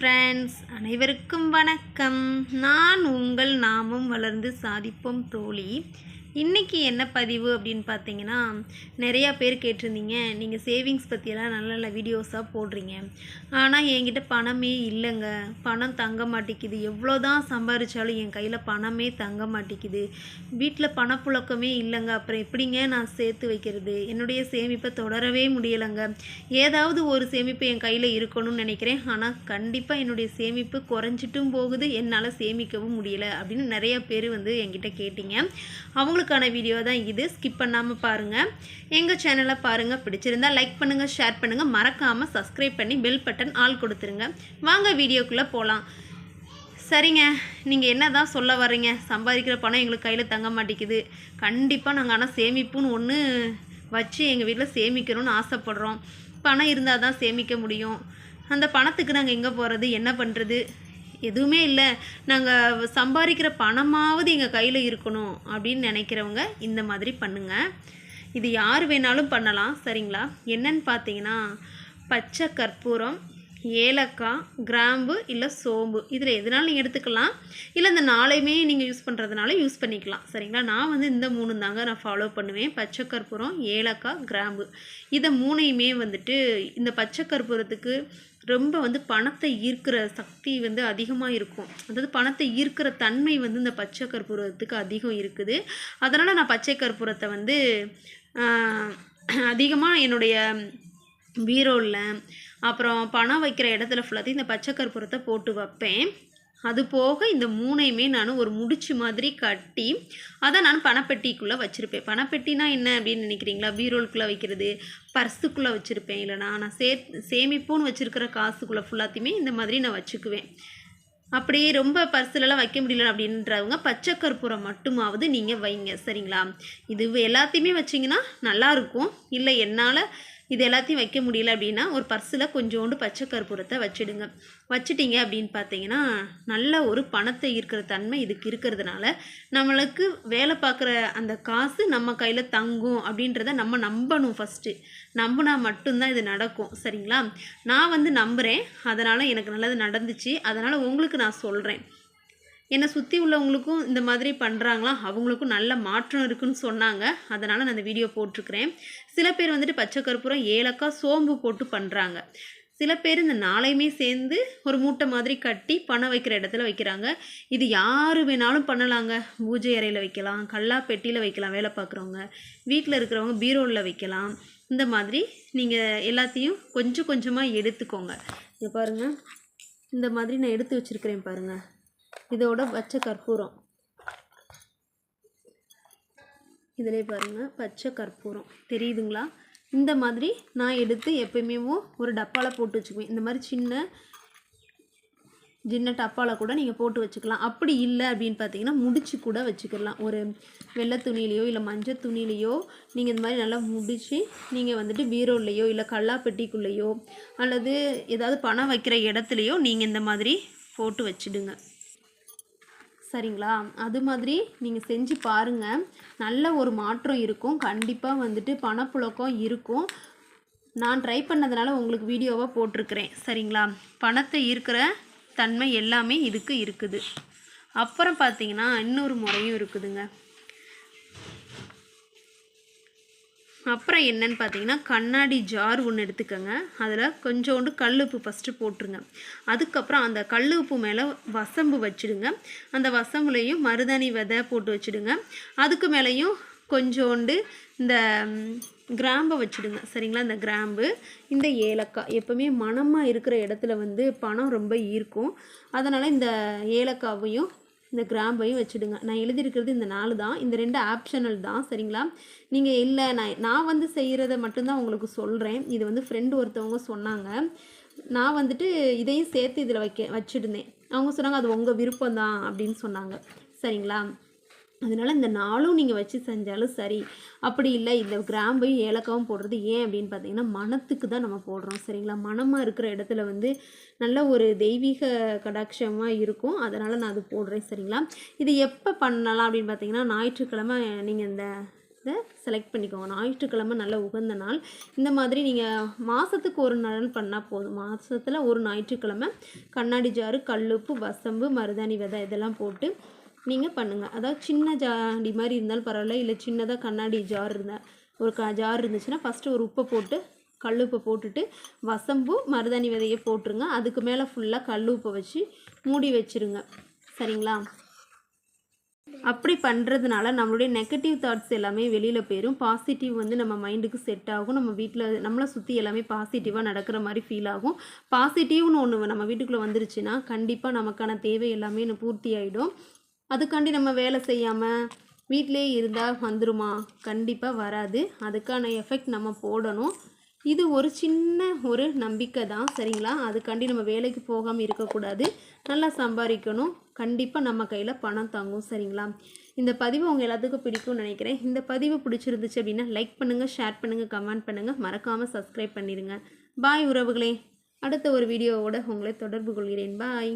Friends அனைவருக்கும் வணக்கம். நான் உங்கள் நாமும் வளர்ந்து சாதிப்போம் தோழி. இன்றைக்கி என்ன பதிவு அப்படின்னு பார்த்தீங்கன்னா நிறையா பேர் கேட்டிருந்தீங்க. நீங்கள் சேவிங்ஸ் பற்றியெல்லாம் நல்ல நல்ல வீடியோஸாக போடுறீங்க. ஆனால் என்கிட்ட பணமே இல்லைங்க. பணம் தங்க மாட்டேங்குது. எவ்வளோ தான் சம்பாரித்தாலும் என் கையில் பணமே தங்க மாட்டேங்குது. வீட்டில் பணப்புழக்கமே இல்லைங்க. அப்புறம் எப்படிங்க நான் சேர்த்து வைக்கிறது? என்னுடைய சேமிப்பை தொடரவே முடியலைங்க. ஏதாவது ஒரு சேமிப்பு என் கையில் இருக்கணும்னு நினைக்கிறேன். ஆனால் கண்டிப்பாக என்னுடைய சேமிப்பு குறைஞ்சிட்டும் போகுது. என்னால் சேமிக்கவும் முடியல அப்படின்னு நிறைய பேர் வந்து என்கிட்ட கேட்டீங்க. உங்களுக்கான வீடியோ தான் இது. ஸ்கிப் பண்ணாமல் பாருங்கள் எங்கள் சேனலை பாருங்கள் பிடிச்சிருந்தா லைக் பண்ணுங்கள் ஷேர் பண்ணுங்கள் மறக்காமல் சப்ஸ்கிரைப் பண்ணி பெல் பட்டன் ஆல் கொடுத்துருங்க. வாங்க வீடியோக்குள்ளே போகலாம் சரிங்க. நீங்கள் என்ன தான் சொல்ல வர்றீங்க? சம்பாதிக்கிற பணம் எங்களுக்கு கையில் தங்க மாட்டேங்குது. கண்டிப்பாக நாங்கள் ஆனால் சேமிப்புன்னு ஒன்று வச்சு எங்கள் வீட்டில் சேமிக்கணும்னு ஆசைப்படுறோம். பணம் இருந்தால் தான் சேமிக்க முடியும். அந்த பணத்துக்கு நாங்கள் எங்கே போகிறது என்ன பண்ணுறது எதுவுமே இல்லை. நாங்கள் சம்பாதிக்கிற பணமாவது எங்கள் கையில் இருக்கணும் அப்படின்னு நினைக்கிறவங்க இந்த மாதிரி பண்ணுங்கள் இது யார் வேணாலும் பண்ணலாம். சரிங்களா? என்னன்னு பார்த்தீங்கன்னா பச்சை கற்பூரம் ஏலக்காய் கிராம்பு இல்லை சோம்பு. இதில் எதுனாலும் நீங்கள் எடுத்துக்கலாம். இல்லை இந்த நாளையுமே நீங்கள் யூஸ் பண்ணுறதுனால யூஸ் பண்ணிக்கலாம். சரிங்களா? நான் வந்து இந்த மூணு தாங்க நான் ஃபாலோ பண்ணுவேன். பச்சை கற்பூரம் ஏலக்காய் கிராம்பு. இதை மூணையுமே வந்துட்டு இந்த பச்சை கற்பூரத்துக்கு ரொம்ப வந்து பணத்தை ஈர்க்கிற சக்தி வந்து அதிகமாக இருக்கும். அதாவது பணத்தை ஈர்க்கிற தன்மை வந்து இந்த பச்சை கற்பூரத்துக்கு அதிகம் இருக்குது. அதனால் நான் பச்சை கற்பூரத்தை வந்து அதிகமாக என்னுடைய பீரோவில் அப்புறம் பணம் வைக்கிற இடத்துல ஃபுல்லாத்தையும் இந்த பச்சை கற்பூரத்தை போட்டு வைப்பேன். அது போக இந்த மூணையுமே நான் ஒரு முடிச்சு மாதிரி கட்டி அதை நான் பணப்பெட்டிக்குள்ளே வச்சுருப்பேன். பணப்பெட்டினா என்ன அப்படின்னு நினைக்கிறீங்களா? பீரோலுக்குள்ளே வைக்கிறது பர்ஸுக்குள்ளே வச்சுருப்பேன். இல்லைனா நான் சே சேமிப்புன்னு வச்சுருக்கிற காசுக்குள்ளே ஃபுல்லாத்தையுமே இந்த மாதிரி நான் வச்சுக்குவேன். அப்படியே ரொம்ப பர்சுலலாம் வைக்க முடியல அப்படின்றவங்க பச்சை கற்பூரம் மட்டுமாவது நீங்கள் வைங்க. சரிங்களா? இது எல்லாத்தையுமே வச்சிங்கன்னா நல்லாயிருக்கும் இல்லை என்னால் இது எல்லாத்தையும் வைக்க முடியல அப்படின்னா ஒரு பர்ஸில் கொஞ்சோண்டு பச்சை கற்பூரத்தை வச்சுடுங்க. வச்சுட்டிங்க அப்படின்னு பார்த்தீங்கன்னா நல்ல ஒரு பணத்தை ஈர்க்கிற தன்மை இதுக்கு இருக்கிறதுனால நம்மளுக்கு வேலை பார்க்குற அந்த காசு நம்ம கையில் தங்கும் அப்படின்றத நம்ம நம்பணும் ஃபஸ்ட்டு நம்பினா மட்டும்தான் இது நடக்கும். சரிங்களா? நான் வந்து நம்புகிறேன் அதனால் எனக்கு நல்லது நடந்துச்சு. அதனால் உங்களுக்கு நான் சொல்கிறேன் என்னை சுற்றி உள்ளவங்களுக்கும் இந்த மாதிரி பண்ணுறாங்களா அவங்களுக்கும் நல்ல மாற்றம் இருக்குன்னு சொன்னாங்க. அதனால் நான் அந்த வீடியோ போட்டிருக்கிறேன். சில பேர் வந்துட்டு பச்சை கற்பூரம் ஏலக்காய் சோம்பு போட்டு பண்ணுறாங்க சில பேர் இந்த நாளையுமே சேர்ந்து ஒரு மூட்டை மாதிரி கட்டி பணம் வைக்கிற இடத்துல வைக்கிறாங்க. இது யார் வேணாலும் பண்ணலாங்க. பூஜை அறையில் வைக்கலாம் கல்லா பெட்டியில் வைக்கலாம் வேலை பார்க்குறவங்க. வீட்டில் இருக்கிறவங்க பீரோவில் வைக்கலாம். இந்த மாதிரி நீங்கள் எல்லாத்தையும் கொஞ்சம் கொஞ்சமாக எடுத்துக்கோங்க. இங்கே பாருங்கள் இந்த மாதிரி நான் எடுத்து வச்சுருக்கிறேன் பாருங்கள் இதோட பச்சை கற்பூரம். இதிலே பாருங்கள் பச்சை கற்பூரம். தெரியுதுங்களா? இந்த மாதிரி நான் எடுத்து எப்பயுமே ஒரு டப்பாவில் போட்டு வச்சுக்குவேன். இந்த மாதிரி சின்ன சின்ன டப்பாவில் கூட நீங்கள் போட்டு வச்சுக்கலாம். அப்படி இல்லை அப்படின்னு பார்த்தீங்கன்னா முடிச்சு கூட வச்சுக்கலாம். ஒரு வெள்ளை துணியிலையோ இல்லை மஞ்சள் துணியிலையோ நீங்கள் இந்த மாதிரி நல்லா முடித்து நீங்கள் வந்துட்டு பீரோல்லையோ இல்லை கல்லாப்பெட்டிக்குள்ளேயோ அல்லது ஏதாவது பணம் வைக்கிற இடத்துலையோ நீங்கள் இந்த மாதிரி போட்டு வச்சுடுங்க. சரிங்களா? அது மாதிரி நீங்கள் செஞ்சு பாருங்கள் நல்ல ஒரு மாற்றம் இருக்கும். கண்டிப்பாக வந்துட்டு பணப்புழக்கம் இருக்கும். நான் ட்ரை பண்ணதுனால உங்களுக்கு வீடியோவாக போட்டிருக்கிறேன். சரிங்களா? பணத்தை இருக்கிற தன்மை எல்லாமே இதுக்கு இருக்குது. அப்புறம் பார்த்தீங்கன்னா இன்னொரு முறையும் இருக்குதுங்க. அப்புறம் என்னன்னு பார்த்தீங்கன்னா கண்ணாடி ஜார் ஒன்று எடுத்துக்கோங்க. அதில் கொஞ்சோண்டு கல் உப்பு ஃபஸ்ட்டு போட்டுருங்க. அதுக்கப்புறம் அந்த கல் உப்பு மேலே வசம்பு வச்சுடுங்க. அந்த வசம்புலையும் மருதாணி விதை போட்டு வச்சுடுங்க. அதுக்கு மேலேயும் கொஞ்சோண்டு இந்த கிராம்பை வச்சுடுங்க. சரிங்களா? இந்த கிராம்பு. இந்த ஏலக்காய். எப்போவுமே மணமாக இருக்கிற இடத்துல வந்து பணம் ரொம்ப ஈர்க்கும். அதனால் இந்த ஏலக்காவையும் இந்த கிராம்பையும் வச்சுடுங்க. நான் எழுதியிருக்கிறது இந்த நாலு தான். இந்த ரெண்டு ஆப்ஷனல் தான். சரிங்களா? நீங்கள் இல்லை நான் நான் வந்து செய்கிறத மட்டும்தான் உங்களுக்கு சொல்கிறேன் இது வந்து ஃப்ரெண்டு ஒருத்தவங்க சொன்னாங்க. நான் வந்துட்டு இதையும் சேர்த்து இதில் வைக்க வச்சுருந்தேன். அவங்க சொன்னாங்க அது உங்கள் விருப்பம் தான் அப்படின்னு சொன்னாங்க. சரிங்களா? அதனால் இந்த நாளும் நீங்கள் வச்சு செஞ்சாலும் சரி அப்படி இல்லை இந்த கிராம்பையும் ஏலக்காவும் போடுறது ஏன் அப்படின்னு பார்த்தீங்கன்னா மனத்துக்கு தான் நம்ம போடுறோம் சரிங்களா? மனமாக இருக்கிற இடத்துல வந்து நல்ல ஒரு தெய்வீக கடாட்சமாக இருக்கும். அதனால் நான் அது போடுறேன் சரிங்களா? இது எப்போ பண்ணலாம் அப்படின்னு பார்த்தீங்கன்னா ஞாயிற்றுக்கிழமை நீங்கள் இந்த இதை செலக்ட் பண்ணிக்கோங்க. ஞாயிற்றுக்கிழமை நல்ல உகந்த நாள். இந்த மாதிரி நீங்கள் மாதத்துக்கு ஒரு நாள் பண்ணால் போதும். மாதத்தில் ஒரு ஞாயிற்றுக்கிழமை கண்ணாடி ஜாரு கல்லுப்பு வசம்பு மருதாணி விதை இதெல்லாம் போட்டு நீங்கள் பண்ணுங்கள் அதாவது சின்ன ஜாடி மாதிரி இருந்தாலும் பரவாயில்ல. இல்லை சின்னதாக கண்ணாடி ஜார் இருந்தால் ஒரு க ஜார் இருந்துச்சுன்னா ஃபஸ்ட்டு ஒரு உப்பை போட்டு கல் உப்பை போட்டுட்டு வசம்பு மருதாணி விதையை போட்டுருங்க. அதுக்கு மேலே ஃபுல்லாக கல் உப்பை வச்சு மூடி வச்சிருங்க. சரிங்களா? அப்படி பண்ணுறதுனால நம்மளுடைய நெகட்டிவ் தாட்ஸ் எல்லாமே வெளியில் போயிடும் பாசிட்டிவ் வந்து நம்ம மைண்டுக்கு செட் ஆகும். நம்ம வீட்டில் நம்மளை சுற்றி எல்லாமே பாசிட்டிவாக நடக்கிற மாதிரி ஃபீல் ஆகும். பாசிட்டிவ்னு ஒன்று நம்ம வீட்டுக்குள்ளே வந்துருச்சுன்னா கண்டிப்பாக நமக்கான தேவை எல்லாமே பூர்த்தி ஆகிடும் அதுக்காண்டி நம்ம வேலை செய்யாமல் வீட்டிலே இருந்தால் வந்துருமா? கண்டிப்பாக வராது. அதுக்கான எஃபெக்ட் நம்ம போடணும். இது ஒரு சின்ன ஒரு நம்பிக்கை தான் சரிங்களா? அதுக்காண்டி நம்ம வேலைக்கு போகாமல் இருக்கக்கூடாது. நல்லா சம்பாதிக்கணும். கண்டிப்பாக நம்ம கையில் பணம் தாங்கும் சரிங்களா? இந்த பதிவு உங்கள் எல்லாத்துக்கும் பிடிக்கும்னு நினைக்கிறேன். இந்த பதிவு பிடிச்சிருந்துச்சு அப்படின்னா லைக் பண்ணுங்கள் ஷேர் பண்ணுங்கள் கமெண்ட் பண்ணுங்கள் மறக்காமல் சப்ஸ்கிரைப் பண்ணிடுங்க. பாய் உறவுகளே. அடுத்த ஒரு வீடியோவோட உங்களை தொடர்பு கொள்கிறேன். பாய்